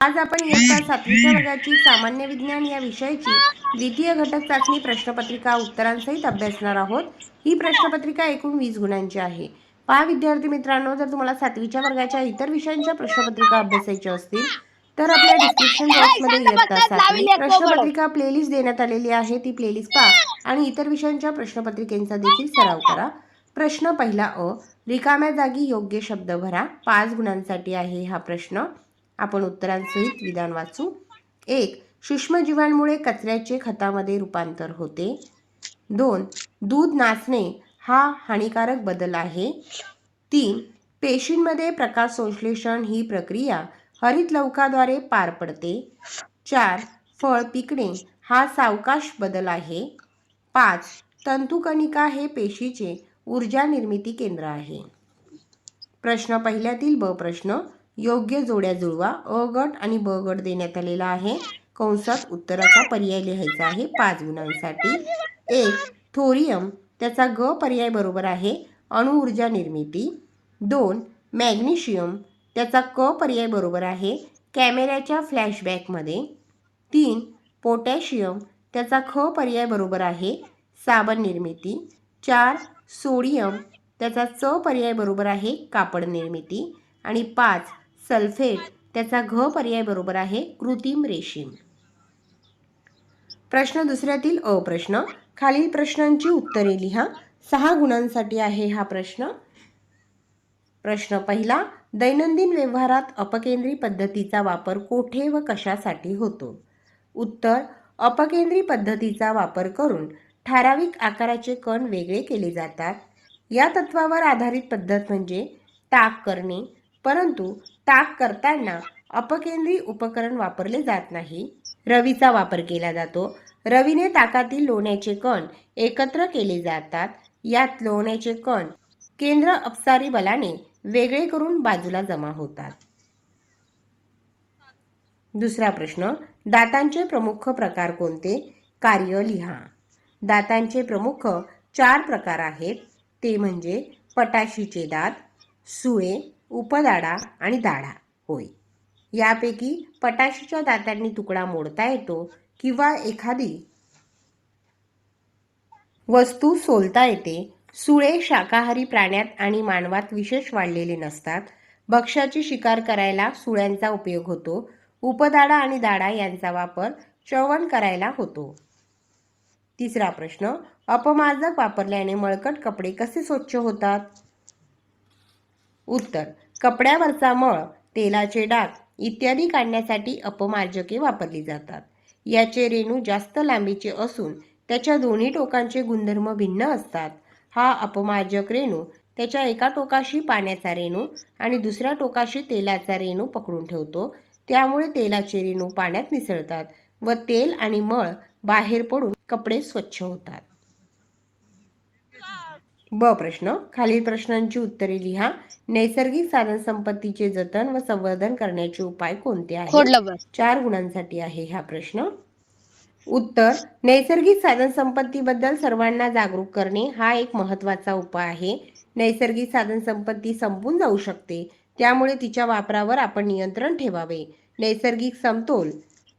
आज आपण इयत्ता सातवीच्या वर्गाची सामान्य विज्ञान या विषयाची द्वितीय घटक चाचणी प्रश्नपत्रिका उत्तरांसहित अभ्यासणार आहोत. ही प्रश्नपत्रिका एकूण वीस गुणांची आहे. पहा विद्यार्थी मित्रांनो जर तुम्हाला सातवीच्या वर्गाच्या इतर विषयांच्या प्रश्नपत्रिका अभ्यासायच्या असतील तर आपल्या डिस्क्रिप्शन बॉक्समध्ये इयत्ता सातवी प्रश्नपत्रिका प्लेलिस्ट देण्यात आलेली आहे. ती प्लेलिस्ट पहा आणि इतर विषयांच्या प्रश्नपत्रिकेचा देखील सराव करा. प्रश्न पहिला अ रिकाम्या जागी योग्य शब्द भरा. पाच गुणांसाठी आहे हा प्रश्न. आपण उत्तरांसहित विधान वाचू. एक सूक्ष्मजीवांमुळे कचऱ्याचे खतामध्ये रूपांतर होते. दोन दूध नाचणे हा हानिकारक बदल आहे. तीन पेशींमध्ये प्रकाश संश्लेषण ही प्रक्रिया हरितलवकाद्वारे पार पडते. चार फळ पिकणे हा सावकाश बदल आहे. पाच तंतुकणिका हे पेशीचे ऊर्जा निर्मिती केंद्र आहे. प्रश्न पहिल्यातील ब प्रश्न योग्य जोड्या जुळवा. अ गट आणि ब गट देण्यात आलेला आहे. कंसात उत्तराचा पर्याय लिहायचा आहे. पाच गुणांसाठी. एक थोरियम. त्याचा ग पर्याय बरोबर आहे. अणुऊर्जा निर्मिती. दोन मॅग्नेशियम. त्याचा क पर्याय बरोबर आहे. कॅमेऱ्याच्या फ्लॅशबॅकमध्ये. तीन पोटॅशियम. त्याचा ख पर्याय बरोबर आहे. साबण निर्मिती. चार सोडियम. त्याचा च पर्याय बरोबर आहे. कापड निर्मिती. आणि पाच सल्फेट त्याचा घ पर्याय बरोबर आहे कृत्रिम रेशीम. प्रश्न दुसऱ्यातील अ प्रश्न. खालील प्रश्नांची उत्तरे लिहा. सहा गुणांसाठी आहे हा प्रश्न. प्रश्न पहिला. दैनंदिन व्यवहारात अपकेंद्री पद्धतीचा वापर कोठे व कशासाठी होतो? उत्तर. अपकेंद्री पद्धतीचा वापर करून ठराविक आकाराचे कण वेगळे केले जातात. या तत्वावर आधारित पद्धत म्हणजे ताक करणे परंतु ताक करताना अपकेंद्री उपकरण वापरले जात नाही. रवीचा वापर केला जातो. रवीने ताकातील लोण्याचे कण एकत्र केले जातात. यात लोण्याचे कण केंद्र अपसारी बलाने वेगळे करून बाजूला जमा होतात. दुसरा प्रश्न दातांचे प्रमुख प्रकार कोणते? कार्य लिहा. दातांचे प्रमुख चार प्रकार आहेत. ते म्हणजे पटाशीचे दात सुळे उपदाडा आणि दाढा. होय. यापैकी पटाशीच्या दातांनी तुकडा मोडता येतो किंवा एखादी वस्तू सोलता येते. सुळे शाकाहारी प्राण्यात आणि मानवात विशेष वाढलेले नसतात. भक्ष्याची शिकार करायला सुळ्यांचा उपयोग होतो. उपदाडा आणि दाडा यांचा वापर चवण करायला होतो. तिसरा प्रश्न अपमार्जक वापरल्याने मळकट कपडे कसे स्वच्छ होतात? उत्तर कपड्यावरचा मळ तेलाचे डाग इत्यादी काढण्यासाठी अपमार्जके वापरली जातात. याचे रेणू जास्त लांबीचे असून त्याच्या दोन्ही टोकांचे गुणधर्म भिन्न असतात. हा अपमार्जक रेणू त्याच्या एका टोकाशी पाण्याचा रेणू आणि दुसऱ्या टोकाशी तेलाचा रेणू पकडून ठेवतो. त्यामुळे तेलाचे रेणू पाण्यात मिसळतात व तेल आणि मळ बाहेर पडून कपडे स्वच्छ होतात. ब प्रश्न. खालील प्रश्नांची उत्तरे लिहा. नैसर्गिक साधन संपत्तीचे जतन व संवर्धन करण्याचे उपाय कोणते आहेत? चार गुणांसाठी आहे हा प्रश्न. उत्तर. नैसर्गिक साधन संपत्तीबद्दल सर्वांना जागरूक करणे हा एक महत्त्वाचा उपाय आहे. नैसर्गिक साधन संपत्ती संपून जाऊ शकते. त्यामुळे तिच्या वापरावर आपण नियंत्रण ठेवावे. नैसर्गिक समतोल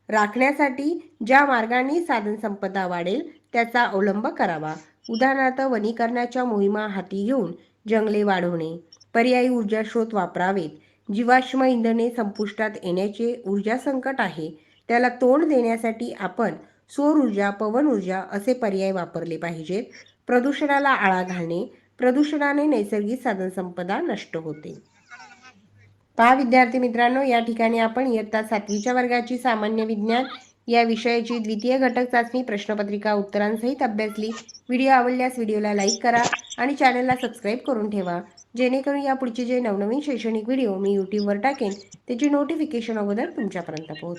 राखण्यासाठी ज्या मार्गाने साधन संपदा वाढेल त्याचा अवलंब करावा. उदाहरणार्थ वनीकरणाच्या मोहिमा हाती घेऊन जंगले वाढवणे पर्यायी ऊर्जा स्रोत वापरावेत जीवाश्म इंधने संपुष्टात येण्याचे ऊर्जा संकट आहे त्याला तोंड देण्यासाठी आपण सौर ऊर्जा पवन ऊर्जा असे पर्याय वापरले पाहिजेत. प्रदूषणाला आळा घालणे प्रदूषणाने नैसर्गिक साधनसंपदा नष्ट होते. पहा विद्यार्थी मित्रांनो या ठिकाणी आपण इयत्ता सातवीच्या वर्गाची सामान्य विज्ञान या विषयाची द्वितीय घटक चाचणी प्रश्नपत्रिका उत्तरांसहित अभ्यासली व्हिडिओ आवडल्यास व्हिडिओला लाईक करा आणि चॅनलला सबस्क्राईब करून ठेवा. जेणेकरून या पुढचे जे नवनवीन शैक्षणिक व्हिडिओ मी यूट्यूबवर टाकेन त्याची नोटिफिकेशन अगोदर तुमच्यापर्यंत पोहोच